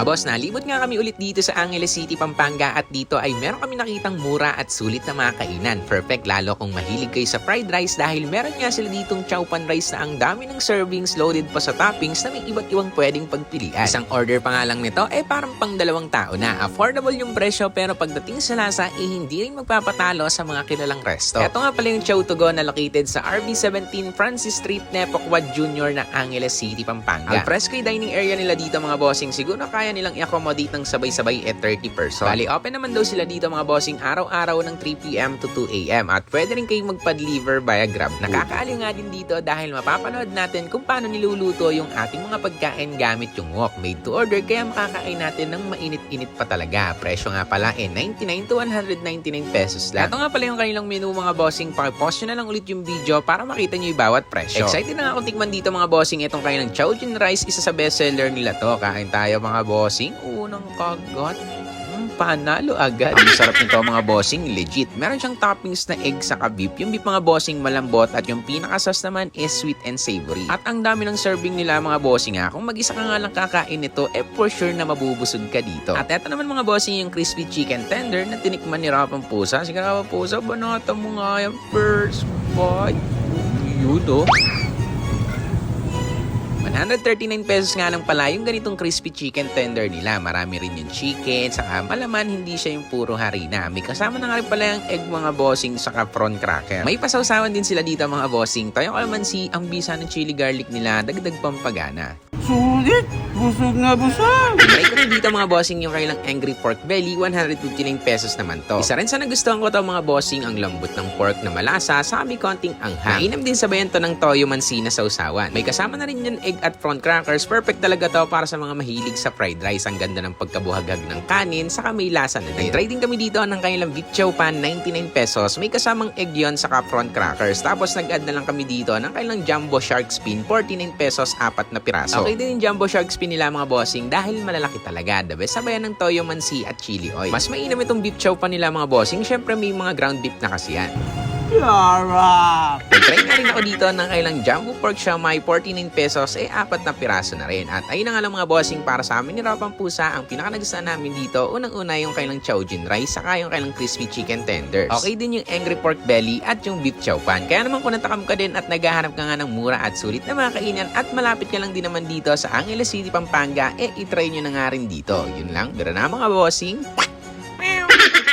Mga boss, nalibot nga kami ulit dito sa Angeles City, Pampanga at dito ay meron kami nakitang mura at sulit na mga kainan. Perfect lalo kung mahilig kayo sa fried rice dahil meron nga sila ditong chow pan rice na ang dami ng servings loaded pa sa toppings na may iba't ibang pwedeng pagpilian. Isang order pa nga lang nito eh parang pang dalawang tao na. Affordable yung presyo pero pagdating sa lasa eh hindi rin magpapatalo sa mga kilalang resto. Ito nga pala yung chow to go na located sa RB17 Francis Street, Nepocwad Jr. ng Angeles City, Pampanga. Ang fresco dining area nila dito mga bossing siguro kaya nilang i-accommodate ng sabay-sabay at 30 person. Bali, open naman daw sila dito mga bossing araw-araw ng 3pm to 2am at pwede rin kayong magpa-deliver via Grab. Nakakaaliw nga din dito dahil mapapanood natin kung paano niluluto yung ating mga pagkain gamit yung wok made to order kaya makakain natin ng mainit-init pa talaga. Presyo nga pala eh 99 to 199 pesos lang. Ito nga pala yung kanilang menu mga bossing. Pakipost nyo na lang ulit yung video para makita nyo yung bawat presyo. Excited na nga akong tikman dito mga bossing itong kanilang Chowjin Rice. Isa sa bestseller nila to. Kain tayo mga bossing. Unang kagat. Mm, panalo agad. Ang sarap nito mga bossing, legit. Meron siyang toppings na egg sa beef. Yung beef mga bossing malambot at yung pinakasas naman is sweet and savory. At ang dami ng serving nila mga bossing ha. Kung mag-isa ka nga lang kakain nito, eh for sure na mabubusog ka dito. At eto naman mga bossing yung crispy chicken tender na tinikman ni Rapang Pusa. Sige Rapang Pusa, banata mo nga yung first bite. Yun oh. 139 pesos nga lang pala yung ganitong crispy chicken tender nila. Marami rin yung chicken, saka malaman hindi siya yung puro harina. May kasama na nga rin pala yung egg mga bossing saka prawn cracker. May pasawsawan din sila dito mga bossing. Toyo kalamansi, ang bisa ng chili garlic nila, dagdag pampagana. Sulit! Busog na busog! Try ko dito mga bossing yung kailang Angry Pork Belly, 159 pesos naman to. Isa rin sa nagustuhan ko to mga bossing ang lambot ng pork na malasa sa may konting anghang. Mainam din sabayan to ng toyo mansi na sausawan. May kasama na rin yung egg at prawn crackers. Perfect talaga to para sa mga mahilig sa fried rice. Ang ganda ng pagkabuhaghag ng kanin, saka may lasa na din. Try din kami dito ng kanilang beef chow pan, 99 pesos. May kasamang egg yon saka prawn crackers. Tapos nag-add na lang kami dito ng kanilang jumbo shark spin, 49 pesos, apat na piraso. Okay din yung jumbo shark spin nila mga bossing dahil malalaki talaga. The best sabayan ng toyo mansi at chili oil. Mas mainam itong beef chow pan nila mga bossing. Syempre may mga ground beef na kasi yan. Sarap! Try nga rin ako dito ng kailang jumbo pork siomai, 49 pesos, eh apat na piraso na rin. At ayun na nga lang mga bossing para sa amin ni Rapang Pusa, ang pinaka nagustuhan namin dito, unang-una yung kailang Chowjin rice, saka yung kailang crispy chicken tenders. Okay din yung angry pork belly at yung beef chow pan. Kaya naman kung natakam ka din at naghahanap ka nga ng mura at sulit na mga kainan at malapit ka lang din naman dito sa Angeles City, Pampanga, eh itry nyo na nga rin dito. Yun lang, pero na mga bossing. Meow!